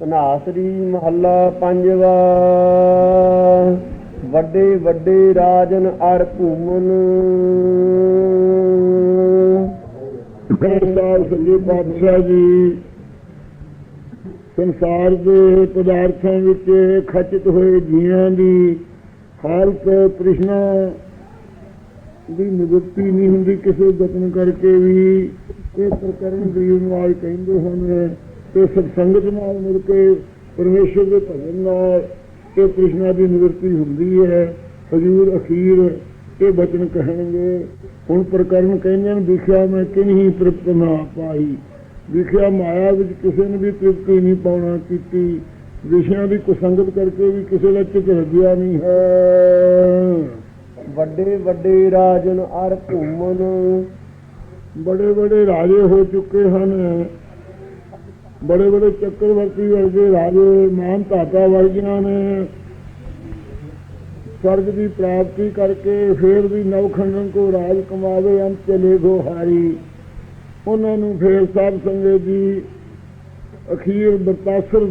ਧਨਾਸਰੀ ਮਹੱਲਾ ਪੰਜਵਾ। ਵੱਡੇ ਵੱਡੇ ਰਾਜਨ ਅਰ ਭੂਮਨ। ਸਾਹਿਬ ਸੰਜੀ ਪਾਤਸ਼ਾਹ ਜੀ, ਸੰਸਾਰ ਦੇ ਪਦਾਰਥਾਂ ਵਿੱਚ ਖਚਿਤ ਹੋਏ ਜੀਵਾਂ ਦੀ ਹਾਲਤ ਕ੍ਰਿਸ਼ਨ ਦੀ ਨਿਵਰਤੀ ਨਹੀਂ ਹੁੰਦੀ, ਕਿਸੇ ਯਤਨ ਕਰਕੇ ਵੀ ਇਹ ਪ੍ਰਕਰਨ ਗਰੀਬ ਨਾਲ ਕਹਿੰਦੇ ਹਨ। ਤੇ ਸਤਸੰਗਤ ਨਾਲ ਮਿਲ ਕੇ ਪਰਮੇਸ਼ਰ ਦੇ ਭਜਨ ਨਾਲ ਇਹ ਤ੍ਰਿਸ਼ਨਾ ਦੀ ਨਿਵਰਤੀ ਹੁੰਦੀ ਹੈ। ਹਜੂਰ ਅਖੀਰ ਇਹ ਬਚਨ ਕਹਿਣਗੇ। ਹੁਣ ਪ੍ਰਕਰਨ ਕਹਿੰਦੇ ਨੇ ਵਿਖਿਆ ਮੈਂ ਕਿਨਹੀ ਤ੍ਰਿਪਤ ਨਾ ਪਾਈ। ਵਿਖਿਆ ਮਾਇਆ ਵਿੱਚ ਕਿਸੇ ਨੇ ਵੀ ਤ੍ਰਿਪਤੀ ਨਹੀਂ ਪਾਉਣਾ ਕੀਤੀ। ਵਿਸ਼ਿਆਂ ਦੀ ਕੁਸੰਗਤ ਕਰਕੇ ਵੀ ਕਿਸੇ ਦਾ ਚਿੱਤ ਲੱਗਿਆ ਨਹੀਂ ਹੈ। ਵੱਡੇ ਵੱਡੇ ਰਾਜਨ ਅਰ ਭੂਮਨ ਬੜੇ ਬੜੇ ਰਾਜੇ ਹੋ ਚੁੱਕੇ ਹਨ। ਬੜੇ ਬੜੇ ਚੱਕਰਵਰਤੀ ਵਰਗੇ ਰਾਜੇ ਮਾਨ ਧਾਤਾ ਵਰਗੀਆਂ ਨੇ। ਸਰਗ ਦੀ ਪ੍ਰਾਪਤੀ ਕਰਕੇ ਫੇਰ ਵੀ ਨਵਖੰਡਨ ਕੋ ਰਾਜ ਕਮਾਵੇ, ਅੰਤ ਚਲੇ ਗੋ ਹਾਰੀ। ਉਹਨਾਂ ਨੂੰ ਫੇਰ ਸਾਹਿਬ ਸੰਗਤ ਜੀ ਅਖੀਰ ਬਰਤਾਸਰ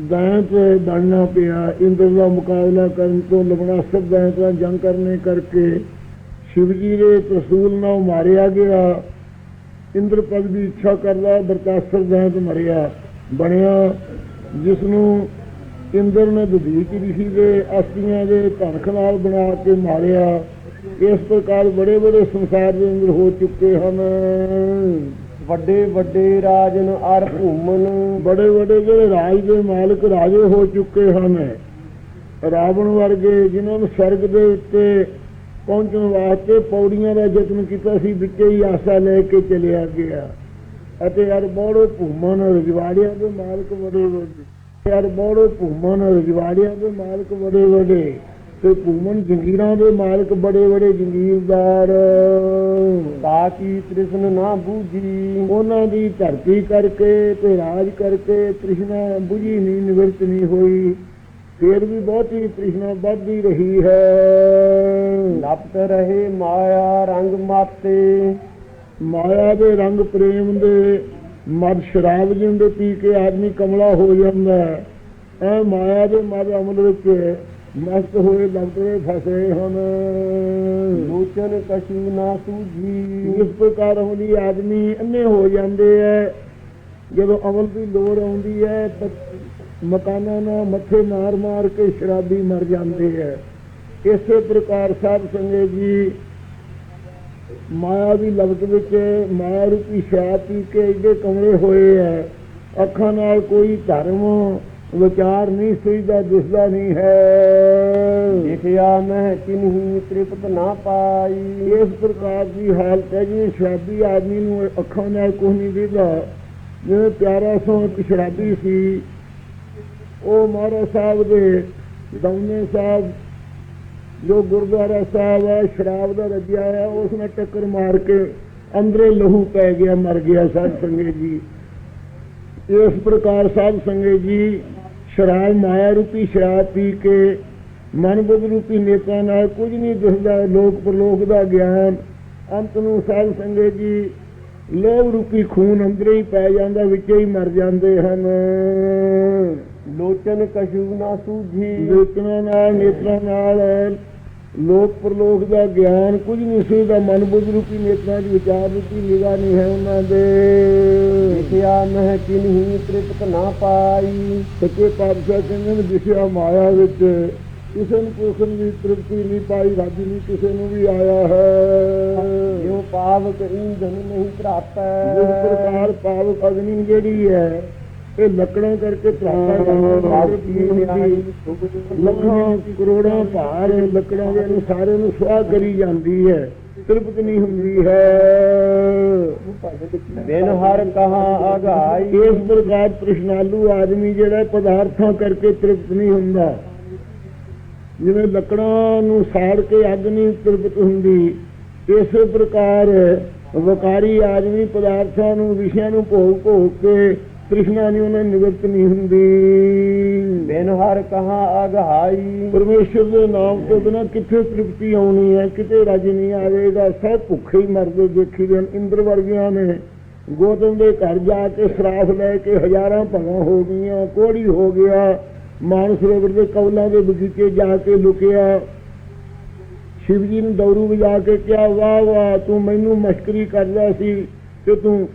ਦੈਂਤ ਬਣਨਾ ਪਿਆ। ਇੰਦਰ ਦਾ ਮੁਕਾਬਲਾ ਕਰਨ ਤੋਂ ਲਵਣਾਸਰ ਦੈਂਤ ਨਾਲ ਜੰਗ ਕਰਨੇ ਕਰਕੇ ਸ਼ਿਵ ਜੀ ਦੇ ਤਰਸੂਲ ਨਾਲ ਮਾਰਿਆ ਗਿਆ। ਇੰਦਰ ਪਦ ਦੀ ਇੱਛਾ ਕਰਦਾ ਬਰਤਾਸਰ ਦੈਂਤ ਮਰਿਆ ਬਣਿਆ ਜਿਸ ਨੂੰ ਇੰਦਰ ਨੇ ਦਧੀਚ ਰਿਸ਼ੀ ਦੇ ਅਸਤੀਆਂ ਦੇ ਧਨਖ ਨਾਲ ਬਣਾ ਕੇ ਮਾਰਿਆ। ਇਸ ਪ੍ਰਕਾਰ ਬੜੇ ਬੜੇ ਸੰਸਾਰ ਦੇ ਅੰਦਰ ਹੋ ਚੁੱਕੇ ਹਨ। ਵੱਡੇ ਵੱਡੇ ਰਾਜਨ ਅਰ ਭੂਮਨ। ਬੜੇ ਵੱਡੇ ਜਿਹੜੇ ਰਾਜ ਦੇ ਮਾਲਕ ਰਾਜੇ ਹੋ ਚੁੱਕੇ ਹਨ। ਰਾਵਣ ਵਰਗੇ ਜਿਨ੍ਹਾਂ ਨੂੰ ਸਵਰਗ ਦੇ ਉੱਤੇ ਪਹੁੰਚਣ ਵਾਸਤੇ ਪੌੜੀਆਂ ਦਾ ਯਤਨ ਕੀਤਾ ਸੀ ਵਿੱਚੇ ਹੀ ਆਸਾ ਲੈ ਕੇ ਚਲਿਆ ਗਿਆ। ਅਤੇ ਯਾਰ ਬੋੜੋ ਭੂਮਨ ਰਜਵਾੜਿਆਂ ਦੇ ਮਾਲਕ ਬੜੇ ਵੱਡੇ। ਯਾਰ ਬੋੜੋ ਭੂਮਨ ਰਜਵਾੜਿਆਂ ਦੇ ਮਾਲਕ ਬੜੇ ਵੱਡੇ। ਤੇ ਭੂਮਨ ਜੰਗੀਰਾਂ ਦੇ ਮਾਲਕ ਬੜੇ ਬੜੇ ਜੰਗੀਰਦਾਰ। ਤਾਂ ਕੀ ਤ੍ਰਿਸ਼ਨ ਨਾ ਬੂਝੀ। ਉਹਨਾਂ ਦੀ ਧਰਤੀ ਕਰਕੇ ਤੇ ਰਾਜ ਕਰਕੇ ਤ੍ਰਿਸ਼ਨਾ ਬੁਝੀ ਨਹੀਂ ਨਿਵਰਤ ਨਹੀਂ ਹੋਈ। ਫੇਰ ਵੀ ਬਹੁਤੀ ਤ੍ਰਿਸ਼ਨਾ ਵੱਧਦੀ ਰਹੀ ਹੈ। ਨਪਤ ਰਹੇ ਮਾਇਆ ਰੰਗ ਮਾਤੇ। ਮਾਇਆ ਦੇ ਰੰਗ ਪ੍ਰੇਮ ਦੇ ਮਦ ਸ਼ਰਾਬ ਜਿੰਦੇ ਪੀ ਕੇ ਆਦਮੀ ਕਮਲਾ ਹੋ ਜਾਂਦਾ ਹੈ। ਐ ਮਾਇਆ ਦੇ ਮਦ ਅਮਲ ਵਿੱਚ ਮਸਤ ਹੋਏ ਲੱਗਦੇ ਫਸੇ ਹਨ। ਲੋਚਨ ਕਛੂ ਨਾ ਸੂਝੀ। ਇਸ ਪ੍ਰਕਾਰ ਹੁੰਦੀ ਆਦਮੀ ਅੰਨੇ ਹੋ ਜਾਂਦੇ ਐ ਜਦੋਂ ਅਮਲ ਦੀ ਲੋੜ ਆਉਂਦੀ ਹੈ ਤਾਂ ਮਕਾਨਾਂ ਨਾਲ ਮੱਥੇ ਮਾਰ ਮਾਰ ਕੇ ਸ਼ਰਾਬੀ ਮਰ ਜਾਂਦੇ ਐ ਇਸੇ ਪ੍ਰਕਾਰ ਸਾਧ ਸੰਗਤ ਜੀ ਮਾਇਆ ਦੀ ਲਬਤ ਵਿੱਚ ਮਾਇਆ ਰੂਪੀ ਸ਼ਰਾਬ ਪੀ ਕੇ ਇਹਦੇ ਕਮਰੇ ਹੋਏ ਐ ਅੱਖਾਂ ਨਾਲ ਕੋਈ ਧਰਮ ਵਿਚਾਰ ਨਹੀਂ ਸੁਝਦਾ ਦਿਸਦਾ ਨਹੀਂ ਹੈ। ਦੇਖਿਆ ਮੈਂ ਕਿਨਹੀ ਤ੍ਰਿਪਤ ਨਾ ਪਾਈ। ਇਸ ਪ੍ਰਕਾਰ ਦੀ ਹਾਲਤ ਹੈ ਜਿਵੇਂ ਸ਼ਰਾਬੀ ਆਦਮੀ ਨੂੰ ਅੱਖਾਂ ਨਾਲ ਕੁਝ ਨਹੀਂ ਦਿਖਦਾ ਜਿਵੇਂ ਪਿਆਰਾ ਸੋ ਇੱਕ ਸ਼ਰਾਬੀ ਸੀ ਉਹ ਮਹਾਰਾ ਸਾਹਿਬ ਦੇ ਦੌਨੇ ਸਾਹਿਬ, ਜੋ ਗੁਰਦੁਆਰਾ ਸਾਹਿਬ ਹੈ, ਸ਼ਰਾਬ ਦਾ ਰੱਜਿਆ ਹੈ ਉਸ ਨੇ ਟੱਕਰ ਮਾਰ ਕੇ ਅੰਦਰੇ ਲਹੂ ਪੈ ਗਿਆ, ਮਰ ਗਿਆ ਸਾਧ ਸੰਗਤ ਜੀ। ਇਸ ਪ੍ਰਕਾਰ ਸਾਧ ਸੰਗੇ ਜੀ ਸ਼ਰਾਬ, ਮਾਇਆ ਰੂਪੀ ਸ਼ਰਾਬ ਪੀ ਕੇ ਮਨ ਬੁੱਧ ਰੂਪੀ ਨੇਤਾ ਨਾਲ ਕੁਝ ਨਹੀਂ ਦਿਸਦਾ, ਲੋਕ ਪਰਲੋਕ ਦਾ ਗਿਆਨ, ਅੰਤ ਨੂੰ ਸਾਧ ਸੰਗੇ ਜੀ ਲੋਭ ਰੂਪੀ ਖੂਨ ਅੰਦਰੇ ਹੀ ਪੈ ਜਾਂਦਾ, ਵਿੱਚੇ ਹੀ ਮਰ ਜਾਂਦੇ ਹਨ। ਲੋਚਨ ਕਛੂ ਨਾ ਸੂਝੀ। ਲੋਚਨਾਂ ਨਾਲ ਨੇਤਰਾਂ ਨਾਲ ਲੋਕ ਪਰਲੋਕ ਦਾ ਗਿਆਨ ਕੁਝ ਨਹੀਂ ਸੁਝਦਾ ਮਨ ਬੁੱਧ ਰੂਪੀ ਨੇਤਰਾਂ ਦੀ ਵਿਚਾਰ ਰੂਪੀ ਨਿਗਾਹ ਨਹੀਂ ਹੈ ਉਹਨਾਂ ਦੇ। ਦੇਖਿਆ ਮੈਂ ਕਿਨਹੀ ਤ੍ਰਿਪਤ ਨਾ ਪਾਈ। ਸੱਚੇ ਪਾਤਸ਼ਾਹ ਕਹਿੰਦੇ ਨੇ ਦਿਸ਼ਾ ਮਾਇਆ ਵਿੱਚ ਕਿਸੇ ਨੂੰ ਕੋਈ ਵੀ ਤ੍ਰਿਪਤੀ ਨਹੀਂ ਪਾਈ ਰਾਜੀ ਨਹੀਂ ਕਿਸੇ ਨੂੰ ਵੀ ਆਇਆ ਹੈ। ਜੋ ਪਾਵਕ ਇੰਜਨ ਨਹੀਂ ਪ੍ਰਾਪੈ ਜਿਸ ਪ੍ਰਕਾਰ ਪਾਵਕ ਅਗਨੀ ਜਿਹੜੀ ਹੈ ਇਹ ਲੱਕੜਾਂ ਕਰਕੇ ਪ੍ਰਾਪਤ ਲੱਖਾਂ ਕਰੋੜਾਂ ਭਾਰ ਲੱਕੜਾਂ ਦੇ ਨੂੰ ਸਾਰੇ ਨੂੰ ਸੁਆਹ ਕਰੀ ਜਾਂਦੀ ਹੈ। ਤ੍ਰਿਪਤ ਨਹੀਂ ਹੁੰਦੀ ਹੈ। ਬਿਨ ਹਰ ਕਹਾ ਅਗਾਈ ਇਸ ਪ੍ਰਕਾਰ ਤ੍ਰਿਸ਼ਨਾਲੂ ਆਦਮੀ ਜਿਹੜਾ ਪਦਾਰਥਾਂ ਕਰਕੇ ਤ੍ਰਿਪਤ ਨਹੀਂ ਹੁੰਦਾ। ਜਿਵੇਂ ਲੱਕੜਾਂ ਨੂੰ ਸਾੜ ਕੇ ਅੱਗ ਨਹੀਂ ਤ੍ਰਿਪਤ ਹੁੰਦੀ ਇਸੇ ਪ੍ਰਕਾਰ ਵਕਾਰੀ ਆਦਮੀ ਪਦਾਰਥਾਂ ਨੂੰ ਵਿਸ਼ਿਆਂ ਨੂੰ ਭੋਗ ਭੋਗ ਕੇ ਤ੍ਰਿਸ਼ਨਾ ਨਹੀਂ ਉਹਨਾਂ ਨਿਵਰਤ ਨਹੀਂ ਹੁੰਦੀ। ਬਿਨ ਹਰ ਕਹਾ ਅਗਾਈ। ਪਰਮੇਸ਼ਰ ਦੇ ਨਾਮ ਤੋਂ ਬਿਨਾਂ ਕਿੱਥੇ ਤ੍ਰਿਪਤੀ ਆਉਣੀ ਹੈ? ਕਿਤੇ ਰਾਜ ਨਹੀਂ ਆਵੇਗਾ ਸਭ ਭੁੱਖੇ ਹੀ ਮਰਦੇ ਦੇਖੀ ਹਨ। ਇੰਦਰ ਵਰਗਿਆਂ ਨੇ। ਗੋਤਮ ਦੇ ਘਰ ਜਾ ਕੇ ਸ਼ਰਾਫ ਲੈ ਕੇ ਹਜ਼ਾਰਾਂ ਭਗਾਂ ਹੋ ਗਈਆਂ। ਕੋੜੀ ਹੋ ਗਿਆ। ਮਾਨਸਰੋਵਰ ਦੇ ਕੌਲਾਂ ਦੇ ਬਗੀਚੇ ਜਾ ਕੇ ਲੁਕਿਆ। ਸ਼ਿਵ ਜੀ ਨੂੰ ਦੌਰੂ ਵਜਾ ਕੇ ਕਿਹਾ ਵਾਹ ਵਾਹ ਤੂੰ ਮੈਨੂੰ ਮਸ਼ਕਰੀ ਕਰਦਾ ਸੀ ਤੇ ਤੂੰ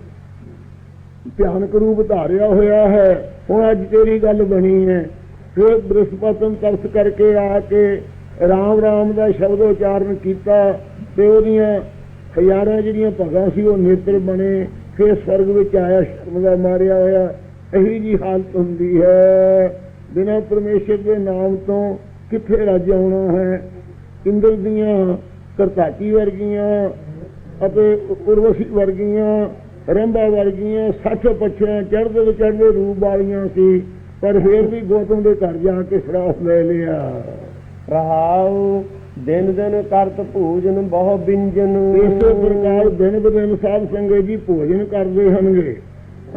ਭਿਆਨਕ ਰੂਪ ਧਾਰਿਆ ਹੋਇਆ ਹੈ। ਹੁਣ ਅੱਜ ਤੇਰੀ ਗੱਲ ਬਣੀ ਹੈ। ਫਿਰ ਬ੍ਰਿਹਸਪਤਨ ਤਰਸ ਕਰਕੇ ਆ ਕੇ ਰਾਮ ਰਾਮ ਦਾ ਸ਼ਬਦ ਉਚਾਰਨ ਕੀਤਾ ਤੇ ਉਹਦੀਆਂ ਹਜ਼ਾਰਾਂ ਜਿਹੜੀਆਂ ਭਗਾਂ ਸੀ, ਉਹ ਨੇਤਰ ਬਣੇ। ਫਿਰ ਸਵਰਗ ਵਿੱਚ ਆਇਆ ਸ਼ਰਮ ਦਾ ਮਾਰਿਆ ਹੋਇਆ। ਇਹੀ ਜੀ ਹਾਲਤ ਹੁੰਦੀ ਹੈ। ਬਿਨਾਂ ਪਰਮੇਸ਼ਰ ਦੇ ਨਾਮ ਤੋਂ ਕਿੱਥੇ ਰੱਜ ਆਉਣਾ ਹੈ? ਇੰਦਰ ਦੀਆਂ ਕਰਤਾਚੀ ਵਰਗੀਆਂ ਅਤੇ ਉਰਵਸ਼ੀ ਵਰਗੀਆਂ ਰੰਭਾ ਵਰਗੀਆਂ ਸੱਠ ਪੱਛਿਆਂ ਚੜ੍ਹਦੇ ਤੇ ਚੜ੍ਹਦੇ ਰੂਪ ਵਾਲੀਆਂ ਸੀ ਪਰ ਫਿਰ ਵੀ ਗੌਤਮ ਦੇ ਘਰ ਜਾ ਕੇ ਸ਼ਰਾਫ ਲੈ ਲਿਆ। ਰਹਾਉ ਦਿਨ ਦਿਨ ਕਰਤ ਭੋਜਨ ਬਹੁ ਬਿੰਜਨ। ਇਸੇ ਪ੍ਰਕਾਰ ਦਿਨ ਬਦਿਨ ਸਾਧ ਸੰਗਤ ਜੀ ਭੋਜਨ ਕਰਦੇ ਹਨਗੇ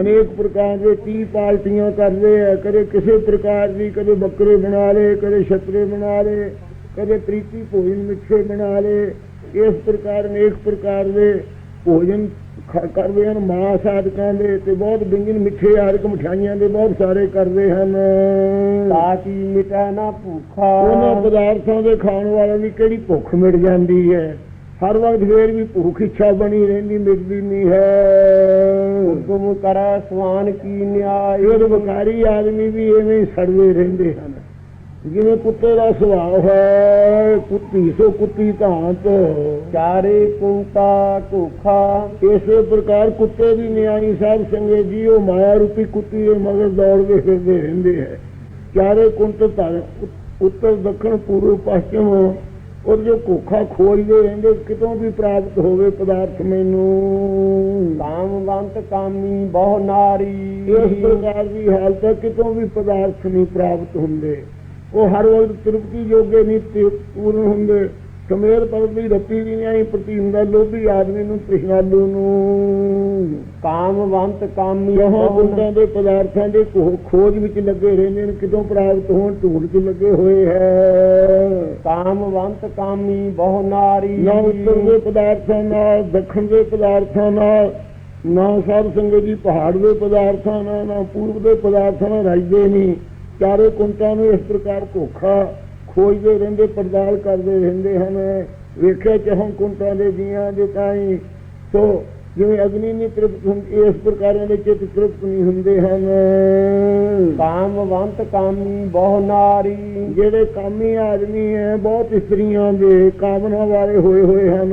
ਅਨੇਕ ਪ੍ਰਕਾਰ ਦੇ 30 ਪਾਲਟੀਆਂ ਕਰਦੇ ਆ ਕਦੇ ਕਿਸੇ ਪ੍ਰਕਾਰ ਦੀ ਕਦੇ ਬੱਕਰੇ ਬਣਾ ਲਏ ਕਦੇ ਛਤਰੇ ਬਣਾ ਲਏ ਕਦੇ ਪ੍ਰੀਤੀ ਭੋਜਨ ਮਿੱਠੇ ਬਣਾ ਲਏ। ਇਸ ਪ੍ਰਕਾਰ ਅਨੇਕ ਪ੍ਰਕਾਰ ਦੇ ਭੋਜਨ ਕਰਦੇ ਹਨ ਮਾਸ ਆਦਿਕਾਂ ਦੇ ਤੇ ਬਹੁਤ ਵਿਅੰਜਨ ਮਿੱਠੇ ਆਦਿਕ ਮਠਿਆਈਆਂ ਦੇ ਬਹੁਤ ਸਾਰੇ ਕਰਦੇ ਹਨ। ਤਾਕੀ ਮਿਟੈ ਨਾ ਭੂਖਾ। ਉਹਨਾਂ ਪਦਾਰਥਾਂ ਦੇ ਖਾਣ ਵਾਲਿਆਂ ਦੀ ਕਿਹੜੀ ਭੁੱਖ ਮਿਟ ਜਾਂਦੀ ਹੈ? ਹਰ ਵਕਤ ਫੇਰ ਵੀ ਭੁੱਖ ਇੱਛਾ ਬਣੀ ਰਹਿੰਦੀ ਮਿਟਦੀ ਨਹੀਂ ਹੈ। ਹੁਕਮ ਕਰੈ ਸਵਾਨ ਕੀ ਨਿਆਇ ਇਹ ਵਕਾਰੀ ਆਦਮੀ ਵੀ ਐਵੇਂ ਸੜਦੇ ਰਹਿੰਦੇ ਹਨ। ਜਿਵੇਂ ਕੁੱਤੇ ਦਾ ਸੁਭਾਅ ਹੈ ਕੁੱਤੀ ਸੋ ਕੁੱਤੀ ਧਾਂਤ। ਚਾਰੇ ਕੁੰਤਾ ਘੋਖਾ ਇਸੇ ਪ੍ਰਕਾਰ ਕੁੱਤੇ ਦੀ ਨਿਆਣੀ ਸਾਹਿਬ ਸੰਗੇ ਜੀ ਉਹ ਮਾਇਆ ਰੂਪੀ ਕੁੱਤੀ ਦੇ ਮਗਰ ਦੌੜਦੇ ਫਿਰਦੇ ਰਹਿੰਦੇ ਹੈ। ਚਾਰੇ ਕੁੰਤ ਧਰ ਉੱਤਰ ਦੱਖਣ ਪੂਰਬ ਪੱਛਮ ਔਰ ਜੋ ਕੋਖਾ ਖੋਜਦੇ ਰਹਿੰਦੇ ਕਿਤੋਂ ਵੀ ਪ੍ਰਾਪਤ ਹੋਵੇ ਪਦਾਰਥ ਮੈਨੂੰ। ਕਾਮਵੰਤ ਕਾਮੀ ਬਹੁ ਨਾਰੀ। ਇਸ ਪ੍ਰਕਾਰ ਦੀ ਹਾਲਤ ਕਿਤੋਂ ਵੀ ਪਦਾਰਥ ਨਹੀਂ ਪ੍ਰਾਪਤ ਹੁੰਦੇ। ਉਹ ਹਰ ਵਕਤ ਤ੍ਰਿਪਤੀ ਜੋਗੇ ਨਹੀਂ ਪੂਰਨ ਹੁੰਦੇ। ਸਮੇਰ ਪਰਤ ਦੀ ਰੱਤੀ ਵੀ ਨਹੀਂ ਆਈ ਪ੍ਰਤੀ ਹੁੰਦਾ ਲੋਭੀ ਆਦਮੀ ਨੂੰ ਤ੍ਰਿਸ਼ਨਾਲੂ ਨੂੰ। ਕਾਮਵੰਤ ਕਾਮੀ ਬਹੁ ਗੁੰਡਾਂ ਦੇ ਪਦਾਰਥਾਂ ਦੇ ਖੋਜ ਵਿੱਚ ਲੱਗੇ ਰਹਿੰਦੇ ਨੇ ਕਿਤੋਂ ਪ੍ਰਾਪਤ ਹੋਣ ਢੂੰਡ 'ਚ ਲੱਗੇ ਹੋਏ ਹੈ। ਕਾਮਵੰਤ ਕਾਮੀ ਬਹੁ ਨਾਰੀ। ਨਾ ਉੱਤਰ ਦੇ ਪਦਾਰਥਾਂ ਨਾਲ ਦੱਖਣ ਦੇ ਪਦਾਰਥਾਂ ਨਾਲ ਨਾ ਸਾਧ ਸੰਗਤ ਜੀ ਪਹਾੜ ਦੇ ਪਦਾਰਥਾਂ ਨਾਲ ਨਾ ਪੂਰਬ ਦੇ ਪਦਾਰਥਾਂ ਨਾਲ ਰਾਜਦੇ ਨਹੀਂ। ਚਾਰੇ ਕੁੰਟਾਂ ਨੂੰ ਇਸ ਪ੍ਰਕਾਰ ਧੋਖਾ ਖੋਜਦੇ ਰਹਿੰਦੇ ਪੜਤਾਲ ਕਰਦੇ ਰਹਿੰਦੇ ਹਨ। ਵੇਖਿਆ ਚਹੋਂ ਕੁੰਟਾਂ ਦੇ ਜੀਆਂ ਦੇ ਤਾਈ। ਸੋ ਜਿਵੇਂ ਅਗਨੀ ਨਹੀਂ ਤ੍ਰਿਪਤ ਹੁੰਦੀ ਇਸ ਪ੍ਰਕਾਰਾਂ ਦੇ ਚਿੱਤ ਤ੍ਰਿਪਤ ਨਹੀਂ ਹੁੰਦੇ ਹਨ। ਕਾਮਵੰਤ ਕਾਮੀ ਬਹੁ ਨਾਰੀ। ਜਿਹੜੇ ਕਾਮੀ ਆਦਮੀ ਹੈ ਬਹੁਤ ਇਸਤਰੀਆਂ ਦੇ ਕਾਮਨਾ ਵਾਲੇ ਹੋਏ ਹੋਏ ਹਨ।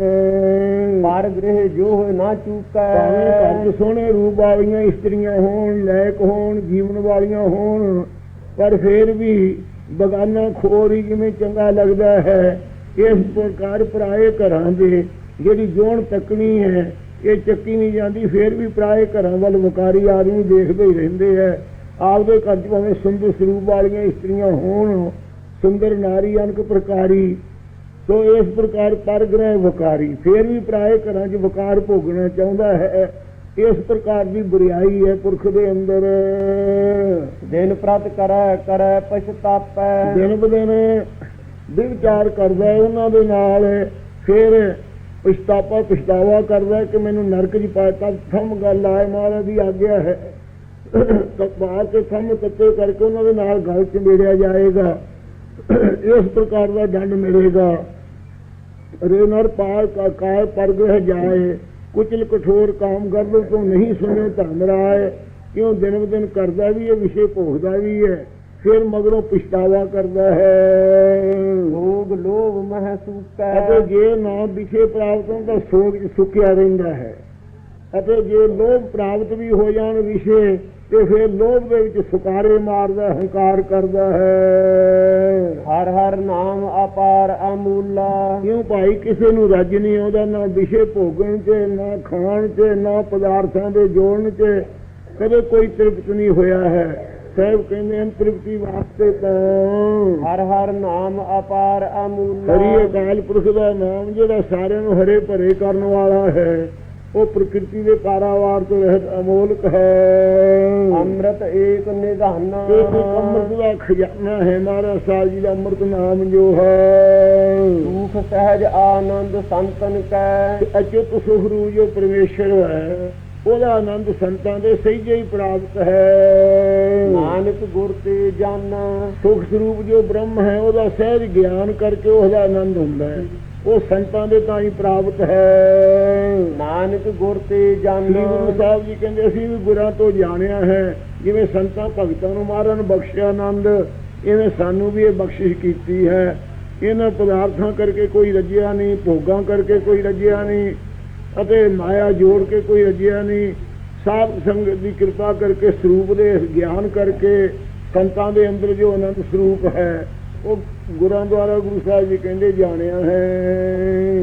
ਪਰ ਗ੍ਰਹਿ ਜੋ ਹੋਏ ਨਾ ਭਾਵੇਂ ਘਰ ਚੁਕੈ ਸੋਹਣੇ ਰੂਪ ਵਾਲੀਆਂ ਇਸਤਰੀਆਂ ਹੋਣ ਲਾਇਕ ਹੋਣ ਜੀਵਨ ਵਾਲੀਆਂ ਹੋਣ ਪਰ ਫਿਰ ਵੀ ਬਗਾਨਾ ਖੋਰ ਹੀ ਜਿਵੇਂ ਚੰਗਾ ਲੱਗਦਾ ਹੈ? ਇਸ ਪ੍ਰਕਾਰ ਪਰਾਏ ਘਰਾਂ ਦੇ ਜਿਹੜੀ ਜੋਣ ਤੱਕਣੀ ਹੈ, ਇਹ ਚੱਕੀ ਨਹੀਂ ਜਾਂਦੀ, ਫਿਰ ਵੀ ਪਰਾਏ ਘਰਾਂ ਵੱਲ ਵਕਾਰੀ ਆਦਮੀ ਦੇਖਦੇ ਹੀ ਰਹਿੰਦੇ ਹੈ। ਆਪਦੇ ਘਰ 'ਚ ਭਾਵੇਂ ਸੁੰਦਰ ਸਰੂਪ ਵਾਲੀਆਂ ਇਸਤਰੀਆਂ ਹੋਣ, ਸੁੰਦਰ ਨਾਰੀ ਅਨਕ ਪ੍ਰਕਾਰੀ, ਸੋ ਇਸ ਪ੍ਰਕਾਰ ਪਰਗ੍ਰਹਿ ਵਕਾਰੀ, ਫਿਰ ਵੀ ਪਰਾਏ ਘਰਾਂ 'ਚ ਵਕਾਰ ਭੋਗਣਾ ਚਾਹੁੰਦਾ ਹੈ। ਇਸ ਪ੍ਰਕਾਰ ਦੀ ਬੁਰੀਾਈ ਹੈ ਪੁਰਖ ਦੇ ਅੰਦਰ। ਦਿਨ ਪ੍ਰਤ ਕਰੈ ਕਰੈ ਪਛਤਾਪੈ। ਦਿਨ ਬਦਿਨ ਵਿਚਾਰ ਕਰਦਾ ਉਹਨਾਂ ਦੇ ਨਾਲ। ਫਿਰ ਪਛਤਾਪਾ ਪਛਤਾਵਾ ਕਰਦਾ ਕਿ ਮੈਨੂੰ ਨਰਕ 'ਚ ਪਾਇਆ ਤਾਂ ਥੰਮ ਗੱਲ ਆਏ ਮਹਾਰਾਜ ਦੀ ਆਗਿਆ ਹੈ। ਤਾਂ ਬਾਹਰ ਕੇ ਥੰਮ ਤੱਕੇ ਕਰਕੇ ਉਹਨਾਂ ਦੇ ਨਾਲ ਗਲ 'ਚ ਮੇੜਿਆ ਜਾਏਗਾ। ਇਸ ਪ੍ਰਕਾਰ ਦਾ ਦੰਡ ਮਿਲੇਗਾ। ਰੇ ਨਰ ਪਾਰ ਕਾ ਕਾਇ ਪਰਗ੍ਰਹ ਜਾਏ। ਕੁਚਲ ਕਠੋਰ ਕਾਮ ਗਰਦ ਤੋਂ ਨਹੀਂ ਸੁਣਿਓ ਧਰਮ ਰਾਏ ਕਿਉਂ ਦਿਨ ਬ ਦਿਨ ਕਰਦਾ ਵੀ ਇਹ ਵਿਸ਼ੇ ਭੋਗਦਾ ਵੀ ਹੈ ਫਿਰ ਮਗਰੋਂ ਪਛਤਾਵਾ ਕਰਦਾ ਹੈ। ਭੋਗ ਲੋਭ ਮਹਿ ਅਤੇ ਸੂਕੈ ਜੇ ਨਾ ਵਿਸ਼ੇ ਪ੍ਰਾਪਤ ਤਾਂ ਸੋਗ ਸੁੱਕਿਆ ਰਹਿੰਦਾ ਹੈ। ਅਤੇ ਜੇ ਲੋਭ ਪ੍ਰਾਪਤ ਵੀ ਹੋ ਜਾਣ ਵਿਸ਼ੇ ਤੇ ਫਿਰ ਲੋਭ ਦੇ ਵਿੱਚ ਸੁਕਾਰੇ ਮਾਰਦਾ ਹੰਕਾਰ ਕਰਦਾ ਹੈ। ਅਮੂਲਾ ਕਿਉਂ ਭਾਈ ਕਿਸੇ ਨੂੰ ਰੱਜ ਨਹੀਂ ਆਉਂਦਾ ਨਾ ਵਿਸ਼ੇ ਭੋਗਣ 'ਚ ਨਾ ਖਾਣ 'ਚ ਨਾ ਪਦਾਰਥਾਂ ਦੇ ਜੋੜਨ 'ਚ? ਕਦੇ ਕੋਈ ਤ੍ਰਿਪਤ ਨਹੀਂ ਹੋਇਆ ਹੈ। ਸਾਹਿਬ ਕਹਿੰਦੇ ਹਨ ਤ੍ਰਿਪਤੀ ਵਾਸਤੇ ਤਾਂ ਹਰ ਹਰ ਨਾਮ ਅਪਾਰ ਅਮੂਲਾ। ਹਰੀ ਅਕਾਲ ਪੁਰਖ ਦਾ ਨਾਮ ਜਿਹੜਾ ਸਾਰਿਆਂ ਨੂੰ ਹਰੇ ਭਰੇ ਕਰਨ ਵਾਲਾ ਹੈ। ਉਹ ਪ੍ਰਕਿਰਤੀ ਦੇ ਪਾਰਾਵਾਰ ਤੋਂ ਰਹਿਤ ਅਮੋਲਕ ਹੈ। ਅੰਮ੍ਰਿਤ ਏਕ ਨਿਧਾਨ। ਇਹ ਇੱਕ ਅੰਮ੍ਰਿਤ ਦਾ ਖਜ਼ਾਨਾ ਹੈ ਮਹਾਰਾਜ ਸਾਹਿਬ ਜੀ ਦਾ ਅੰਮ੍ਰਿਤ ਨਾਮ ਜੋ ਹੈ। ਸੁਖ ਸਹਿਜ ਆਨੰਦ ਸੰਤਨ ਕੈ। ਅਚੁੱਤ ਸੁਖਰੂ ਜੋ ਪਰਮੇਸ਼ਰ ਹੈ ਉਹਦਾ ਆਨੰਦ ਸੰਤਾਂ ਦੇ ਸਹਿਜੇ ਹੀ ਪ੍ਰਾਪਤ ਹੈ। ਨਾਨਕ ਗੁਰ ਤੇ ਜਾਣਾ ਸੁਖ ਸਰੂਪ ਜੋ ਬ੍ਰਹਮ ਹੈ ਉਹਦਾ ਸਹਿਜ ਗਿਆਨ ਕਰਕੇ ਉਹਦਾ ਆਨੰਦ ਹੁੰਦਾ ਹੈ। ਉਹ ਸੰਤਾਂ ਦੇ ਤਾਂ ਹੀ ਪ੍ਰਾਪਤ ਹੈ। ਨਾਨਕ ਗੁਰ ਤੇ ਸ੍ਰੀ ਜਾਣਾ ਗੁਰੂ ਸਾਹਿਬ ਜੀ ਕਹਿੰਦੇ ਅਸੀਂ ਵੀ ਗੁਰਾਂ ਤੋਂ ਜਾਣਿਆ ਹੈ। ਜਿਵੇਂ ਸੰਤਾਂ ਭਗਤਾਂ ਨੂੰ ਮਹਾਰਾਜ ਨੇ ਬਖਸ਼ਿਆ ਆਨੰਦ ਇਵੇਂ ਸਾਨੂੰ ਵੀ ਇਹ ਬਖਸ਼ਿਸ਼ ਕੀਤੀ ਹੈ। ਇਹਨਾਂ ਪਦਾਰਥਾਂ ਕਰਕੇ ਕੋਈ ਰੱਜਿਆ ਨਹੀਂ ਭੋਗਾਂ ਕਰਕੇ ਕੋਈ ਰੱਜਿਆ ਨਹੀਂ ਅਤੇ ਮਾਇਆ ਜੋੜ ਕੇ ਕੋਈ ਰੱਜਿਆ ਨਹੀਂ। ਸਾਧ ਸੰਗਤ ਦੀ ਕਿਰਪਾ ਕਰਕੇ ਸਰੂਪ ਦੇ ਗਿਆਨ ਕਰਕੇ ਸੰਤਾਂ ਦੇ ਅੰਦਰ ਜੋ ਅਨੰਤ ਸਰੂਪ ਹੈ ਉਹ ਗੁਰਾਂ ਦੁਆਰਾ ਗੁਰੂ ਸਾਹਿਬ ਜੀ ਕਹਿੰਦੇ ਜਾਣਿਆ ਹੈ।